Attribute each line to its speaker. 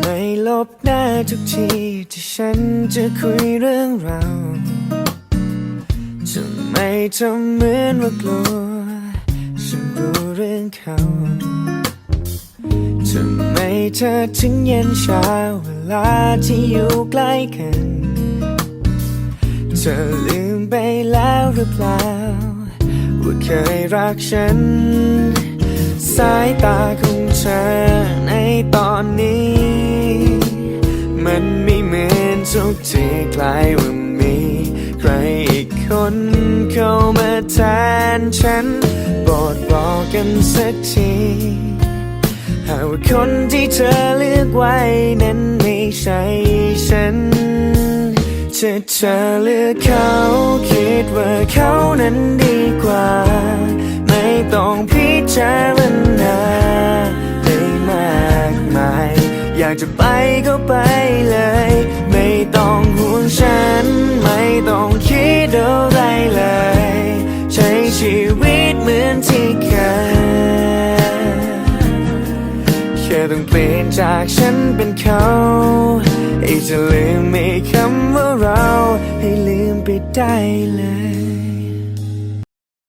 Speaker 1: ไม่ลบหน้าทุกทีที่ฉันจะคุยเรื่องเราจะไม่ทำเหมือนว่ากลัว ฉันรู้เรื่องเขาจะไม่เธอถึงเย็นเช้าเวลาที่อยู่ใกล้กัน เธอลืมไปแล้วหรือเปล่า ว่าเคยรักฉัน สายตาของเธอ ทุกที่กลายว่ามี ใครอีกคนเข้ามาแทนฉันโปรดบอกกันสักทีหากว่าคนที่เธอเลือกไว้นั้นไม่ใช่ฉันจะเธอเลือกเขาคิดว่าเขานั้นดีกว่า ไม่ต้องพิจารณาให้มากมาย อยากจะไปก็ไป ชีวิตเหมือนที่เคยแค่ต้องเปลี่ยนจากฉันเป็นเขาให้จะลืมมีคำว่าเรา ให้ลืมไปได้เลย